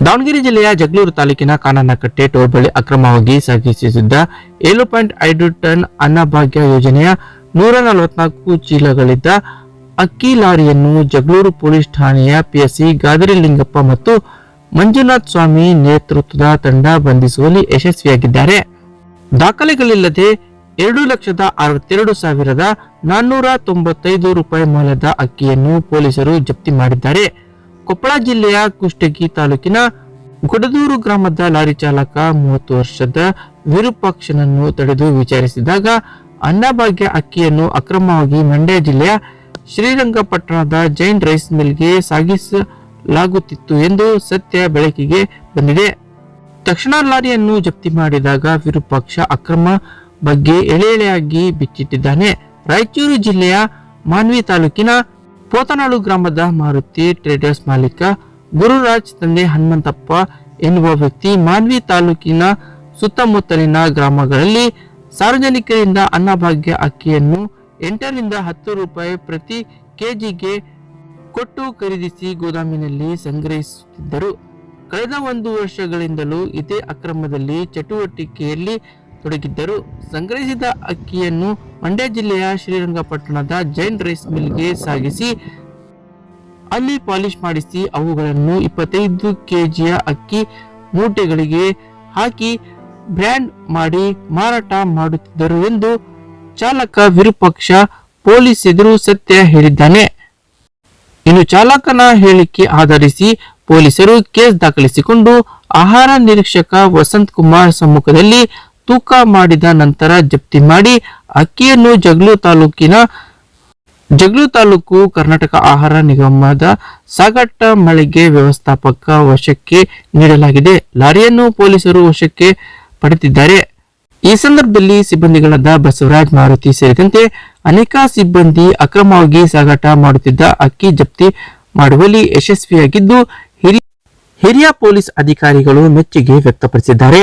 ದಾವಣಗೆರೆ ಜಿಲ್ಲೆಯ ಜಗಳೂರು ತಾಲೂಕಿನ ಕಾನನಕಟ್ಟೆ ಟೋಲ್ ಬಳಿ ಅಕ್ರಮವಾಗಿ ಸಾಗಿಸುತ್ತಿದ್ದ ಏಳು ಪಾಯಿಂಟ್ ಐದು ಟನ್ ಅನ್ನಭಾಗ್ಯ ಯೋಜನೆಯ ನೂರ ನಲವತ್ನಾಲ್ಕು ಚೀಲಗಳಿದ್ದ ಅಕ್ಕಿ ಲಾರಿಯನ್ನು ಜಗಳೂರು ಪೊಲೀಸ್ ಠಾಣೆಯ ಪಿಎಸ್ಸಿ ಗಾದರಿ ಲಿಂಗಪ್ಪ ಮತ್ತು ಮಂಜುನಾಥ್ ಸ್ವಾಮಿ ನೇತೃತ್ವದ ತಂಡ ಬಂಧಿಸುವಲ್ಲಿ ಯಶಸ್ವಿಯಾಗಿದ್ದಾರೆ. ದಾಖಲೆಗಳಿಲ್ಲದೆ ಎರಡು ಲಕ್ಷದ ಅರವತ್ತೆರಡು ಸಾವಿರದ ನಾನ್ನೂರ ತೊಂಬತ್ತೈದು ರೂಪಾಯಿ ಮೌಲ್ಯದ ಅಕ್ಕಿಯನ್ನು ಪೊಲೀಸರು ಜಪ್ತಿ ಮಾಡಿದ್ದಾರೆ. ಕೊಪ್ಪಳ ಜಿಲ್ಲೆಯ ಕುಷ್ಟಗಿ ತಾಲೂಕಿನ ಗುಡದೂರು ಗ್ರಾಮದ ಲಾರಿ ಚಾಲಕ ಮೂವತ್ತು ವರ್ಷದ ವಿರೂಪಾಕ್ಷನನ್ನು ತಡೆದು ವಿಚಾರಿಸಿದಾಗ ಅನ್ನಭಾಗ್ಯ ಅಕ್ಕಿಯನ್ನು ಅಕ್ರಮವಾಗಿ ಮಂಡ್ಯ ಜಿಲ್ಲೆಯ ಶ್ರೀರಂಗಪಟ್ಟಣದ ಜೈನ್ ರೈಸ್ ಮಿಲ್ಗೆ ಸಾಗಿಸಲಾಗುತ್ತಿತ್ತು ಎಂದು ಸತ್ಯ ಬೆಳಕಿಗೆ ಬಂದಿದೆ. ತಕ್ಷಣ ಲಾರಿಯನ್ನು ಜಪ್ತಿ ಮಾಡಿದಾಗ ವಿರೂಪಾಕ್ಷ ಅಕ್ರಮ ಬಗ್ಗೆ ಎಳೆ ಎಳೆಯಾಗಿ ಬಿಚ್ಚಿಟ್ಟಿದ್ದಾನೆ. ರಾಯಚೂರು ಜಿಲ್ಲೆಯ ಮಾನ್ವಿ ತಾಲೂಕಿನ ಪೋತನಾಳು ಗ್ರಾಮದ ಮಾರುತಿ ಟ್ರೇಡರ್ಸ್ ಮಾಲೀಕ ಗುರುರಾಜ್ ತಂದೆ ಹನುಮಂತಪ್ಪ ಎನ್ನುವ ವ್ಯಕ್ತಿ ಮಾನ್ವಿ ತಾಲೂಕಿನ ಸುತ್ತಮುತ್ತಲಿನ ಗ್ರಾಮಗಳಲ್ಲಿ ಸಾರ್ವಜನಿಕರಿಂದ ಅನ್ನಭಾಗ್ಯ ಅಕ್ಕಿಯನ್ನು ಎಂಟರಿಂದ ಹತ್ತು ರೂಪಾಯಿ ಪ್ರತಿ ಕೆಜಿಗೆ ಕೊಟ್ಟು ಖರೀದಿಸಿ ಗೋದಾಮಿನಲ್ಲಿ ಸಂಗ್ರಹಿಸುತ್ತಿದ್ದರು. ಕಳೆದ ಒಂದು ವರ್ಷಗಳಿಂದಲೂ ಇದೇ ಅಕ್ರಮದಲ್ಲಿ ಚಟುವಟಿಕೆಯಲ್ಲಿ ತೊಡಗಿದ್ದರು. ಸಂಗ್ರಹಿಸಿದ ಅಕ್ಕಿಯನ್ನು ಮಂಡ್ಯ ಜಿಲ್ಲೆಯ ಶ್ರೀರಂಗಪಟ್ಟಣದ ಜೈನ್ ರೈಸ್ ಮಿಲ್ಗೆ ಸಾಗಿಸಿ, ಅಲ್ಲಿ ಪಾಲಿಶ್ ಮಾಡಿಸಿ ಅವುಗಳನ್ನು ಇಪ್ಪತ್ತೈದು ಕೆಜಿಯ ಅಕ್ಕಿ ಮೂಟೆಗಳಿಗೆ ಹಾಕಿ ಬ್ರ್ಯಾಂಡ್ ಮಾಡಿ ಮಾರಾಟ ಮಾಡುತ್ತಿದ್ದರು ಎಂದು ಚಾಲಕ ವಿರೂಪಾಕ್ಷ ಪೊಲೀಸ್ ಎದುರು ಸತ್ಯ ಹೇಳಿದ್ದಾನೆ. ಇನ್ನು ಚಾಲಕನ ಹೇಳಿಕೆ ಆಧರಿಸಿ ಪೊಲೀಸರು ಕೇಸ್ ದಾಖಲಿಸಿಕೊಂಡು ಆಹಾರ ನಿರೀಕ್ಷಕ ವಸಂತ್ ಕುಮಾರ್ ಸಮ್ಮುಖದಲ್ಲಿ ತೂಕ ಮಾಡಿದ ನಂತರ ಜಪ್ತಿ ಮಾಡಿ ಅಕ್ಕಿಯನ್ನು ಜಗ್ಲು ತಾಲೂಕಿನ ಜಗ್ಲು ತಾಲೂಕು ಕರ್ನಾಟಕ ಆಹಾರ ನಿಗಮದ ಸಾಗಟ್ಟ ಮಳಿಗೆ ವ್ಯವಸ್ಥಾಪಕ ವಶಕ್ಕೆ ನೀಡಲಾಗಿದೆ. ಲಾರಿಯನ್ನು ಪೊಲೀಸರು ವಶಕ್ಕೆ ಪಡೆದಿದ್ದಾರೆ. ಈ ಸಂದರ್ಭದಲ್ಲಿ ಸಿಬ್ಬಂದಿಗಳಾದ ಬಸವರಾಜ್, ಮಾರುತಿ ಸೇರಿದಂತೆ ಅನೇಕ ಸಿಬ್ಬಂದಿ ಅಕ್ರಮವಾಗಿ ಸಾಗಾಟ ಮಾಡುತ್ತಿದ್ದ ಅಕ್ಕಿ ಜಪ್ತಿ ಮಾಡುವಲ್ಲಿ ಯಶಸ್ವಿಯಾಗಿದ್ದು ಹಿರಿಯ ಪೊಲೀಸ್ ಅಧಿಕಾರಿಗಳು ಮೆಚ್ಚುಗೆ ವ್ಯಕ್ತಪಡಿಸಿದ್ದಾರೆ.